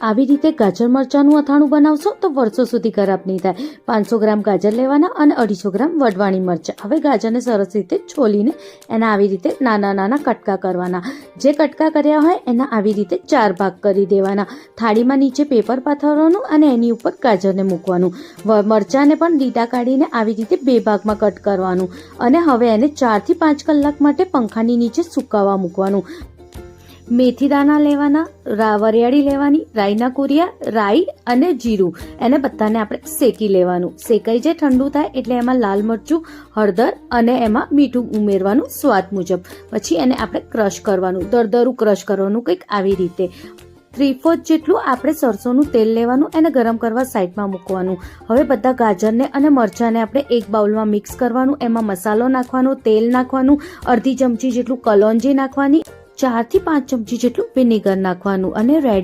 આવી રીતે ગાજર મરચાંનું અથાણું બનાવશો તો વર્ષો સુધી ખરાબ નહીં થાય. પાંચસો ગ્રામ ગાજર લેવાના અને અઢીસો ગ્રામ વડવાણી મરચાં. હવે ગાજરને સરસ રીતે છોલીને એના આવી રીતે નાના નાના કટકા કરવાના. જે કટકા કર્યા હોય એના આવી રીતે ચાર ભાગ કરી દેવાના. થાળીમાં નીચે પેપર પાથરવાનું અને એની ઉપર ગાજરને મૂકવાનું. મરચાંને પણ લીટા કાઢીને આવી રીતે બે ભાગમાં કટ કરવાનું. અને હવે એને ચારથી પાંચ કલાક માટે પંખાની નીચે સુકાવા મૂકવાનું. મેથી દાણા લેવાના વરિયાળી લેવાની, રાઈના કુરિયા, રાઈ અને જીરું. એને બધાને આપણે શેકી લેવાનું. શેકાઈ જાય, ઠંડુ થાય, એટલે એમાં લાલ મરચું, હળદર અને એમાં મીઠું ઉમેરવાનું સ્વાદ મુજબ. પછી એને આપણે ક્રશ કરવાનું. દરદરું ક્રશ કરવાનું કંઈક આવી રીતે. થ્રી ફોર્થ જેટલું આપણે સરસોનું તેલ લેવાનું, એને ગરમ કરવા સાઈડમાં મૂકવાનું. હવે બધા ગાજરને અને મરચાંને આપણે એક બાઉલમાં મિક્સ કરવાનું. એમાં મસાલો નાખવાનો, તેલ નાખવાનું, અડધી ચમચી જેટલું કલોંજી નાખવાની. ચારથી પાંચ ચમચી જેટલું વિનેગર નાખવાનું અને રેડી